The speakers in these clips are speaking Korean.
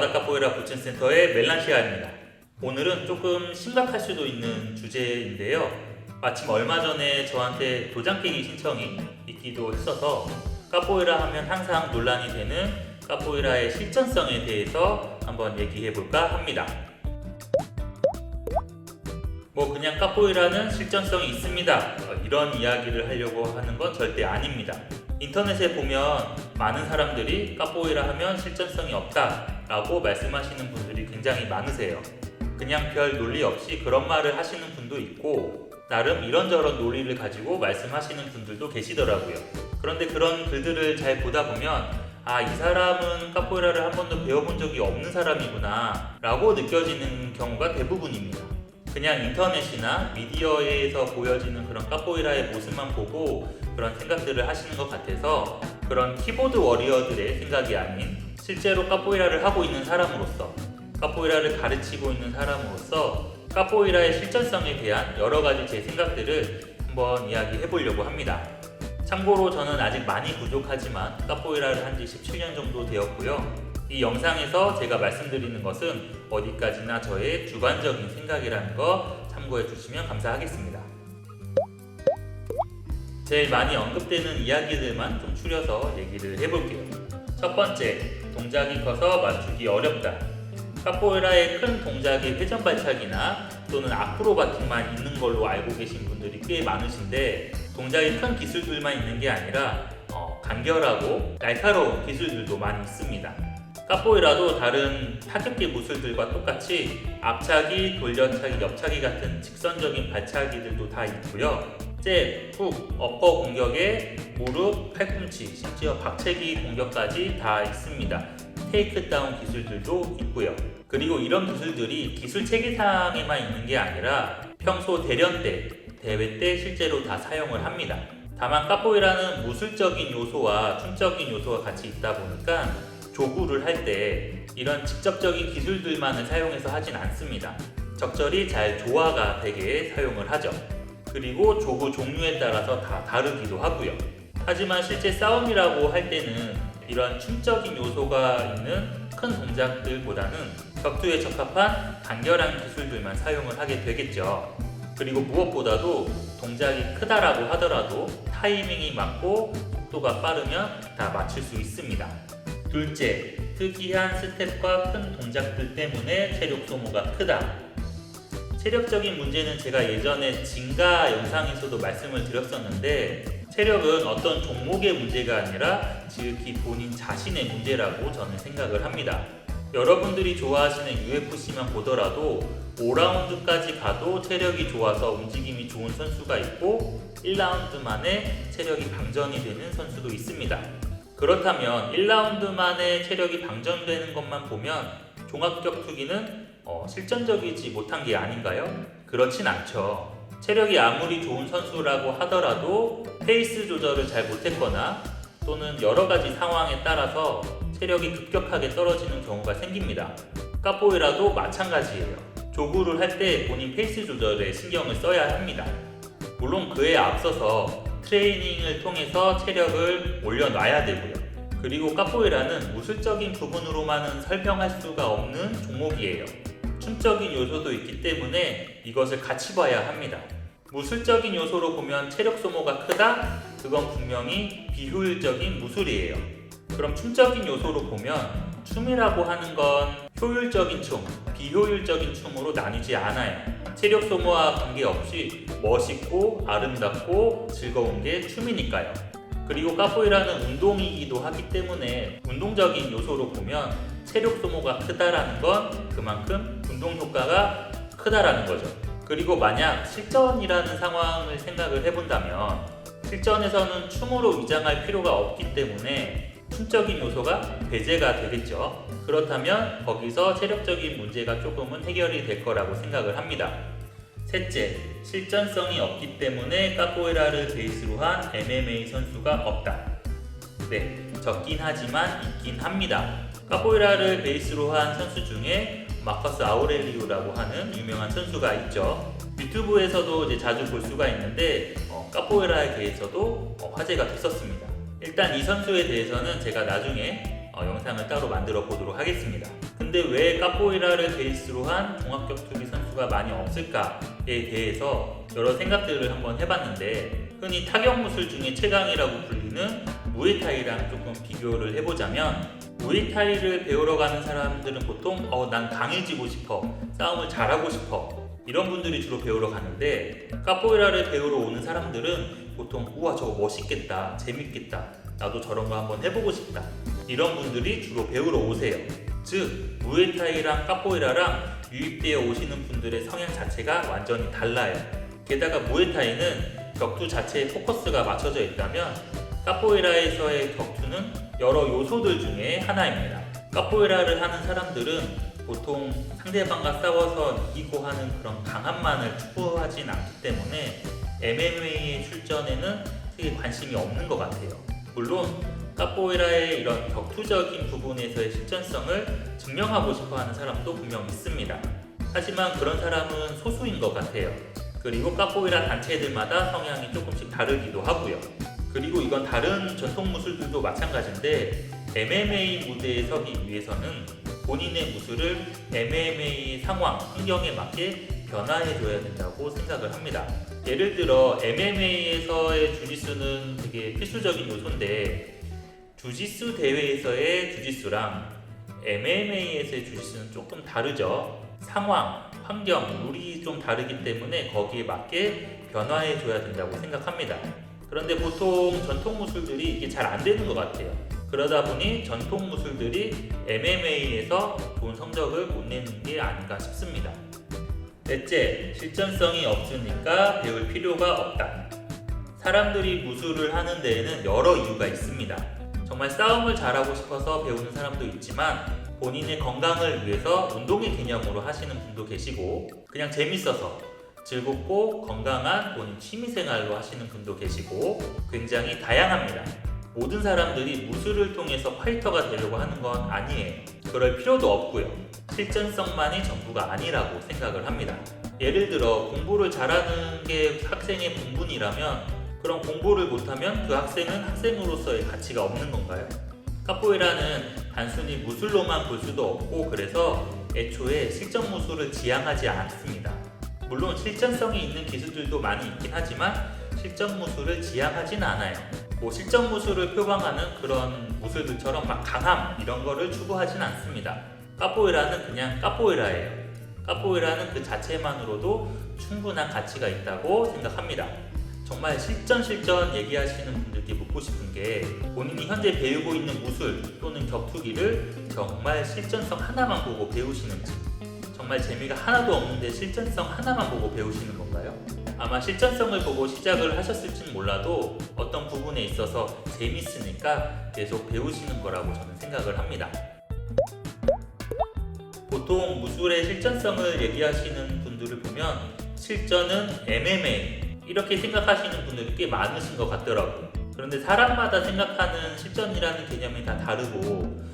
바다카포에라 부천센터의 멜란시아입니다. 오늘은 조금 심각할 수도 있는 주제인데요. 마침 얼마 전에 저한테 도장 깨기 신청이 있기도 했어서 카포에라 하면 항상 논란이 되는 카포에라의 실전성에 대해서 한번 얘기해 볼까 합니다. 뭐 그냥 카포에라는 실전성이 있습니다. 어, 이런 이야기를 하려고 하는 건 절대 아닙니다. 인터넷에 보면 많은 사람들이 카포에라 하면 실전성이 없다 라고 말씀하시는 분들이 굉장히 많으세요. 그냥 별 논리 없이 그런 말을 하시는 분도 있고 나름 이런저런 논리를 가지고 말씀하시는 분들도 계시더라고요. 그런데 그런 글들을 잘 보다 보면 아, 이 사람은 카포에라를 한 번도 배워본 적이 없는 사람이구나 라고 느껴지는 경우가 대부분입니다. 그냥 인터넷이나 미디어에서 보여지는 그런 카포에라의 모습만 보고 그런 생각들을 하시는 것 같아서 그런 키보드 워리어들의 생각이 아닌 실제로 카포에라를 하고 있는 사람으로서 카포에라를 가르치고 있는 사람으로서 카포에라의 실전성에 대한 여러 가지 제 생각들을 한번 이야기해 보려고 합니다. 참고로 저는 아직 많이 부족하지만 카포에라를 한 지 17년 정도 되었고요. 이 영상에서 제가 말씀드리는 것은 어디까지나 저의 주관적인 생각이라는 거 참고해 주시면 감사하겠습니다. 제일 많이 언급되는 이야기들만 좀 추려서 얘기를 해볼게요. 첫 번째, 동작이 커서 맞추기 어렵다. 카포에라의 큰 동작의 회전 발차기나 또는 아크로바틱만 있는 걸로 알고 계신 분들이 꽤 많으신데 동작이 큰 기술들만 있는 게 아니라 어, 간결하고 날카로운 기술들도 많이 있습니다. 카포에라도 다른 타격기 무술들과 똑같이 앞차기, 돌려차기, 옆차기 같은 직선적인 발차기들도 다 있고요. 잽, 훅, 어퍼 공격에 무릎, 팔꿈치, 심지어 박채기 공격까지 다 있습니다. 테이크다운 기술들도 있고요. 그리고 이런 기술들이 기술 체계상에만 있는 게 아니라 평소 대련 때, 대회 때 실제로 다 사용을 합니다. 다만 카포에라는 무술적인 요소와 춤적인 요소가 같이 있다 보니까 조구를 할 때 이런 직접적인 기술들만을 사용해서 하진 않습니다. 적절히 잘 조화가 되게 사용을 하죠. 그리고 조구 종류에 따라서 다 다르기도 하고요. 하지만 실제 싸움이라고 할 때는 이런 춤적인 요소가 있는 큰 동작들보다는 격투에 적합한 간결한 기술들만 사용을 하게 되겠죠. 그리고 무엇보다도 동작이 크다라고 하더라도 타이밍이 맞고 속도가 빠르면 다 맞출 수 있습니다. 둘째, 특이한 스텝과 큰 동작들 때문에 체력 소모가 크다. 체력적인 문제는 제가 예전에 진가 영상에서도 말씀을 드렸었는데 체력은 어떤 종목의 문제가 아니라 지극히 본인 자신의 문제라고 저는 생각을 합니다. 여러분들이 좋아하시는 UFC만 보더라도 5라운드까지 가도 체력이 좋아서 움직임이 좋은 선수가 있고 1라운드 만에 체력이 방전이 되는 선수도 있습니다. 그렇다면 1라운드 만에 체력이 방전되는 것만 보면 종합격투기는 어, 실전적이지 못한 게 아닌가요? 그렇진 않죠. 체력이 아무리 좋은 선수라고 하더라도 페이스 조절을 잘 못했거나 또는 여러 가지 상황에 따라서 체력이 급격하게 떨어지는 경우가 생깁니다. 카포에라도 마찬가지예요. 조구를 할 때 본인 페이스 조절에 신경을 써야 합니다. 물론 그에 앞서서 트레이닝을 통해서 체력을 올려놔야 되고요. 그리고 카포에라는 무술적인 부분으로만은 설명할 수가 없는 종목이에요. 춤적인 요소도 있기 때문에 이것을 같이 봐야 합니다. 무술적인 요소로 보면 체력 소모가 크다? 그건 분명히 비효율적인 무술이에요. 그럼 춤적인 요소로 보면 춤이라고 하는 건 효율적인 춤, 비효율적인 춤으로 나뉘지 않아요. 체력 소모와 관계없이 멋있고 아름답고 즐거운 게 춤이니까요. 그리고 카포에라는 운동이기도 하기 때문에 운동적인 요소로 보면 체력 소모가 크다라는 건 그만큼 운동 효과가 크다라는 거죠. 그리고 만약 실전이라는 상황을 생각을 해본다면 실전에서는 춤으로 위장할 필요가 없기 때문에 춤적인 요소가 배제가 되겠죠. 그렇다면 거기서 체력적인 문제가 조금은 해결이 될 거라고 생각을 합니다. 셋째, 실전성이 없기 때문에 카포에라를 베이스로 한 MMA 선수가 없다. 네, 적긴 하지만 있긴 합니다. 카포에라를 베이스로 한 선수 중에 마커스 아우렐리오라고 하는 유명한 선수가 있죠. 유튜브에서도 이제 자주 볼 수가 있는데 어, 카포에라에 대해서도 어, 화제가 됐었습니다. 일단 이 선수에 대해서는 제가 나중에 어, 영상을 따로 만들어 보도록 하겠습니다. 근데 왜 카포에이라를 베이스로 한 종합격투기 선수가 많이 없을까에 대해서 여러 생각들을 한번 해봤는데 흔히 타격 무술 중에 최강이라고 불리는 무에타이랑 조금 비교를 해보자면 무에타이를 배우러 가는 사람들은 보통 어 난 강해지고 싶어 싸움을 잘하고 싶어 이런 분들이 주로 배우러 가는데 카포에이라를 배우러 오는 사람들은 보통 우와 저거 멋있겠다 재밌겠다 나도 저런 거 한번 해보고 싶다. 이런 분들이 주로 배우러 오세요. 즉 무에타이랑 카포에이라랑 유입되어 오시는 분들의 성향 자체가 완전히 달라요. 게다가 무에타이는 격투 자체에 포커스가 맞춰져 있다면 카포에이라에서의 격투는 여러 요소들 중에 하나입니다 카포에이라를 하는 사람들은 보통 상대방과 싸워서 이기고 하는 그런 강함만을 추구하진 않기 때문에 MMA의 출전에는 크게 관심이 없는 것 같아요. 물론 카포에라의 이런 격투적인 부분에서의 실전성을 증명하고 싶어 하는 사람도 분명 있습니다. 하지만 그런 사람은 소수인 것 같아요. 그리고 카포에라 단체들마다 성향이 조금씩 다르기도 하고요. 그리고 이건 다른 전통 무술들도 마찬가지인데 MMA 무대에 서기 위해서는 본인의 무술을 MMA 상황, 환경에 맞게 변화해줘야 된다고 생각을 합니다. 예를 들어 MMA에서의 주짓수는 되게 필수적인 요소인데 주짓수 대회에서의 주짓수랑 MMA에서의 주짓수는 조금 다르죠. 상황, 환경, 룰이 좀 다르기 때문에 거기에 맞게 변화해줘야 된다고 생각합니다. 그런데 보통 전통 무술들이 이게 잘 안 되는 것 같아요. 그러다 보니 전통 무술들이 MMA에서 좋은 성적을 못 내는 게 아닌가 싶습니다. 넷째, 실전성이 없으니까 배울 필요가 없다. 사람들이 무술을 하는 데에는 여러 이유가 있습니다. 정말 싸움을 잘하고 싶어서 배우는 사람도 있지만 본인의 건강을 위해서 운동의 개념으로 하시는 분도 계시고 그냥 재밌어서 즐겁고 건강한 본인 취미생활로 하시는 분도 계시고 굉장히 다양합니다. 모든 사람들이 무술을 통해서 파이터가 되려고 하는 건 아니에요. 그럴 필요도 없고요. 실전성만이 전부가 아니라고 생각을 합니다. 예를 들어 공부를 잘하는 게 학생의 본분이라면 그럼 공부를 못하면 그 학생은 학생으로서의 가치가 없는 건가요? 카포에라는 단순히 무술로만 볼 수도 없고 그래서 애초에 실전 무술을 지향하지 않습니다. 물론 실전성이 있는 기술들도 많이 있긴 하지만 실전 무술을 지향하진 않아요. 뭐 실전 무술을 표방하는 그런 무술들처럼 막 강함 이런 거를 추구하진 않습니다. 카포에라는 그냥 카포에라예요. 카포에라는 그 자체만으로도 충분한 가치가 있다고 생각합니다. 정말 실전 실전 얘기하시는 분들께 묻고 싶은 게 본인이 현재 배우고 있는 무술 또는 격투기를 정말 실전성 하나만 보고 배우시는지 정말 재미가 하나도 없는데 실전성 하나만 보고 배우시는 건가요? 아마 실전성을 보고 시작을 하셨을진 몰라도 어떤 부분에 있어서 재밌으니까 계속 배우시는 거라고 저는 생각을 합니다. 보통 무술의 실전성을 얘기하시는 분들을 보면 실전은 MMA 이렇게 생각하시는 분들이 꽤 많으신 것 같더라고요. 그런데 사람마다 생각하는 실전이라는 개념이 다 다르고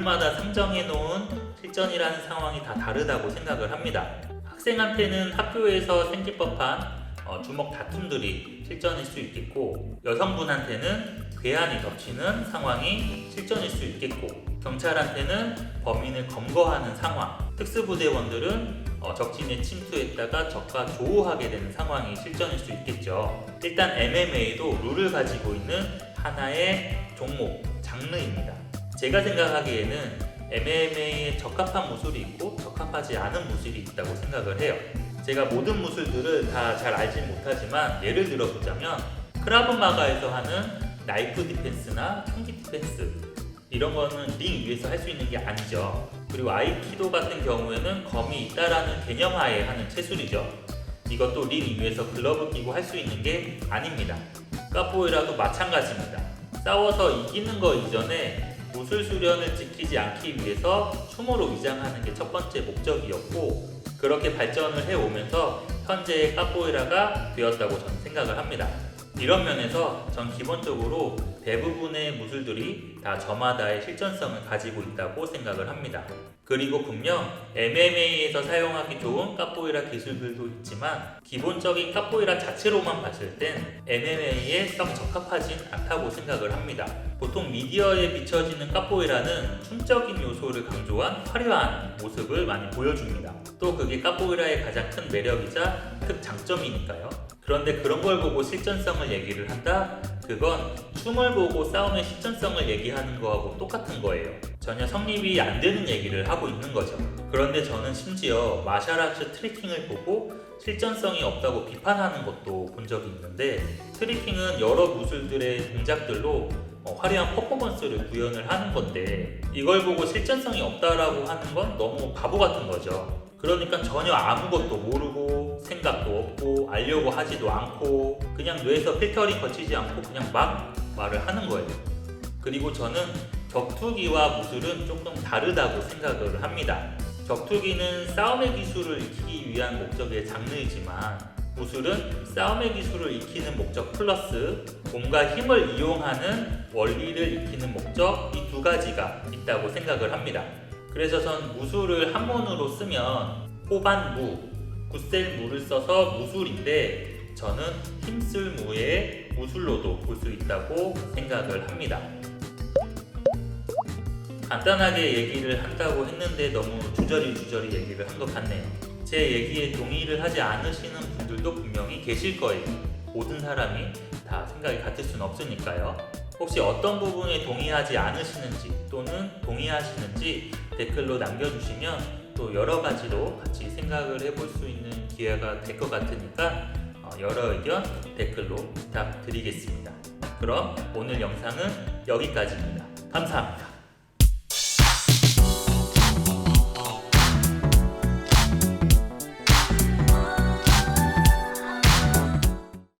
무술마다 상정해 놓은 실전이라는 상황이 다 다르다고 생각을 합니다. 학생한테는 학교에서 생길 법한 어, 주먹 다툼들이 실전일 수 있겠고 여성분한테는 괴한이 덮치는 상황이 실전일 수 있겠고 경찰한테는 범인을 검거하는 상황 특수부대원들은 어, 적진에 침투했다가 적과 조우하게 되는 상황이 실전일 수 있겠죠 일단 MMA도 룰을 가지고 있는 하나의 종목, 장르입니다 제가 생각하기에는 MMA에 적합한 무술이 있고 적합하지 않은 무술이 있다고 생각을 해요 제가 모든 무술들을 다 잘 알진 못하지만 예를 들어 보자면 크라브마가에서 하는 나이프 디펜스나 총기 디펜스 이런 거는 링 위에서 할 수 있는 게 아니죠. 그리고 아이키도 같은 경우에는 검이 있다라는 개념 하에 하는 체술이죠. 이것도 링 위에서 글러브 끼고 할 수 있는 게 아닙니다. 카포에라도 마찬가지입니다. 싸워서 이기는 거 이전에 무술 수련을 지키지 않기 위해서 춤으로 위장하는 게 첫 번째 목적이었고 그렇게 발전을 해오면서 현재의 카포에라가 되었다고 저는 생각을 합니다. 이런 면에서 전 기본적으로 대부분의 무술들이 다 저마다의 실전성을 가지고 있다고 생각을 합니다. 그리고 분명 MMA에서 사용하기 좋은 카포에라 기술들도 있지만 기본적인 카포에라 자체로만 봤을 땐 MMA에 썩 적합하진 않다고 생각을 합니다. 보통 미디어에 비춰지는 카포에라는 춤적인 요소를 강조한 화려한 모습을 많이 보여줍니다. 또 그게 카포에라의 가장 큰 매력이자 큰 장점이니까요. 그런데 그런 걸 보고 실전성을 얘기를 한다? 그건 춤을 보고 싸움의 실전성을 얘기하는 거하고 똑같은 거예요. 전혀 성립이 안 되는 얘기를 하고 있는 거죠. 그런데 저는 심지어 마샬아츠 트리킹을 보고 실전성이 없다고 비판하는 것도 본 적이 있는데 트리킹은 여러 무술들의 동작들로 어, 화려한 퍼포먼스를 구현을 하는 건데 이걸 보고 실전성이 없다라고 하는 건 너무 바보 같은 거죠. 그러니까 전혀 아무것도 모르고 생각도 없고 알려고 하지도 않고 그냥 뇌에서 필터링 거치지 않고 그냥 막 말을 하는 거예요. 그리고 저는 격투기와 무술은 조금 다르다고 생각을 합니다. 격투기는 싸움의 기술을 익히기 위한 목적의 장르이지만 무술은 싸움의 기술을 익히는 목적 플러스 몸과 힘을 이용하는 원리를 익히는 목적 이 두 가지가 있다고 생각을 합니다. 그래서 전 무술을 한문으로 쓰면 호반무, 굳셀무를 써서 무술인데 저는 힘쓸 무의 무술로도 볼 수 있다고 생각을 합니다. 간단하게 얘기를 한다고 했는데 너무 주저리 주저리 얘기를 한 것 같네요. 제 얘기에 동의를 하지 않으시는 분들도 분명히 계실 거예요. 모든 사람이 다 생각이 같을 수는 없으니까요. 혹시 어떤 부분에 동의하지 않으시는지 또는 동의하시는지 댓글로 남겨주시면 또 여러 가지로 같이 생각을 해볼 수 있는 기회가 될 것 같으니까 어, 여러 의견 댓글로 부탁드리겠습니다. 그럼 오늘 영상은 여기까지입니다. 감사합니다.